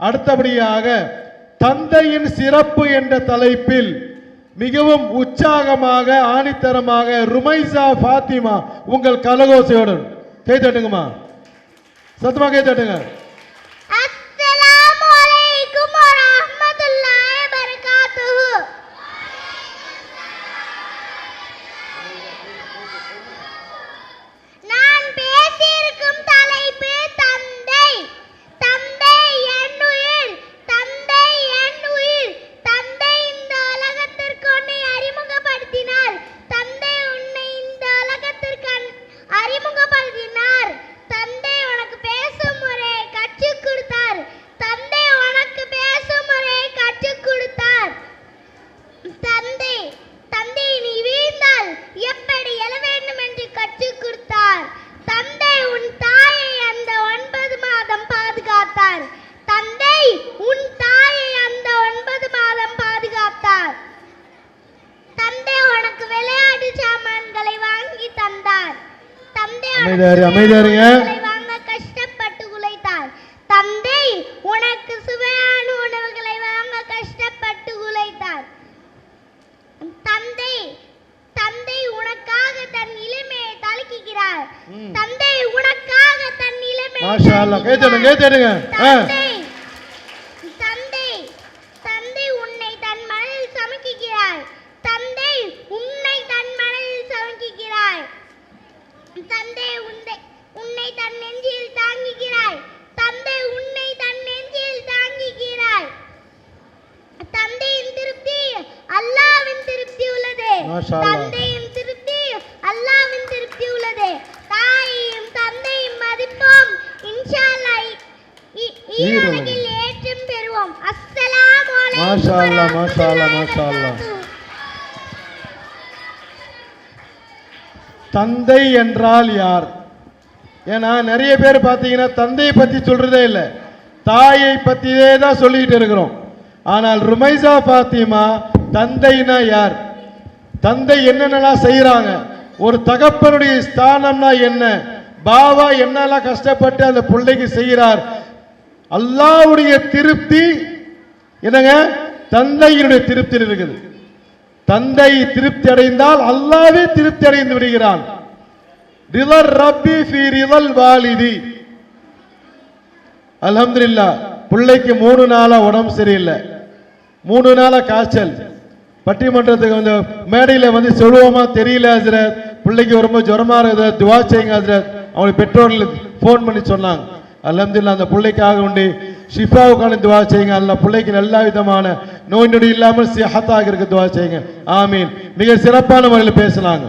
அடுத்தபடியாக தந்தையின் சிறப்பு என்ற தலைப்பில் மிகவும் உற்சாகமாக ஆணித்தரமாக ருமைசா ஃபாத்திமா உங்கள் கலகோசையுடன். கை தட்டுங்கம்மா. சத்தமா கை தட்டுங்க. அமைதியாரு, அமைதியாருங்க. கஷ்டப்பட்டு உழைத்தார் தந்தை உனக்கு சுவையான உணவுகளை வாங்க கஷ்டப்பட்டு உழைத்தார் தந்தை தந்தை உனக்காக தன் இளமையை தலக்குகிறார் ம். தந்தை உனக்காக தன் இளமையை மாஷா அல்லாஹ் கை தட்டுங்க கை தட்டுங்க ஆ. தந்தை தந்தை தந்தை உன்னை தன் மனதில் சமக்குகிறார் தந்தை உன்னை தன் மனதில் சமக்குகிறார் தந்தை உன்னை உன்னை தன் நெஞ்சில் தாங்குகிறாய். தந்தை உன்னை தன் நெஞ்சில் தாங்குகிறாய். தந்தையின் திருப்தி அல்லாவின் திருப்தி உள்ளது. தந்தையின் திருப்தி அல்லாவின் திருப்தி உள்ளது. தாயையும் தந்தையும் மதிப்போம். இன்ஷா அல்லாஹ் ஈருலகில். ஏற்றம் பெறுவோம். அஸ்ஸலாமு அலைக்கும் மாஷா அல்லாஹ், மாஷா அல்லாஹ், மாஷா அல்லாஹ். தந்தை என்றால் யார்? ஏன்னா நிறைய பேர் பார்த்தீங்கன்னா தந்தையை பற்றி சொல்கிறதே இல்லை. தாயை பற்றியே தான் சொல்லிக்கிட்டு இருக்கிறோம். ஆனால் ருமைசா பாத்திமா தந்தைனா யார்? தந்தை என்னென்னலாம் செய்கிறாங்க ஒரு தகப்பனுடைய ஸ்தானம்னா என்ன? பாவா என்னெல்லாம் கஷ்டப்பட்டு அந்த பிள்ளைக்கு செய்கிறார்? அல்லாவுடைய திருப்தி என்னங்க? தந்தையினுடைய திருப்தி இருக்குது. தந்தை திருப்தி அடைந்தால் அல்லாவே திருப்தி அடைந்து விடுகிறான். ரிதல் வாலிதி. அல்ஹம்துலில்லாஹ் பிள்ளைக்கு மூணு நாளா உடம்பு சரியில்லை. மூணு நாளா காய்ச்சல். பட்டிமன்றத்துக்கு வந்து மேடையில் வந்து சொல்லுவோமா? தெரியல ஹசரத். பிள்ளைக்கு ரொம்ப ஜுரமா இருக்குது துவா செய்யுங்க ஹசரத். அவங்களுக்கு பெற்றோர்கள் ஃபோன் பண்ணி சொன்னாங்க. அலமதுல்லா அந்த பிள்ளைக்காக உண்டு ஷிஃபாவுக்கான துவா செய்யுங்க. அல்ல பிள்ளைக்கு எல்லா விதமான நோய் நொடி இல்லாமல் சிஹத்தாக இருக்க துவா செய்யுங்க. ஆமீன். மிக சிறப்பான முறையில் பேசினாங்க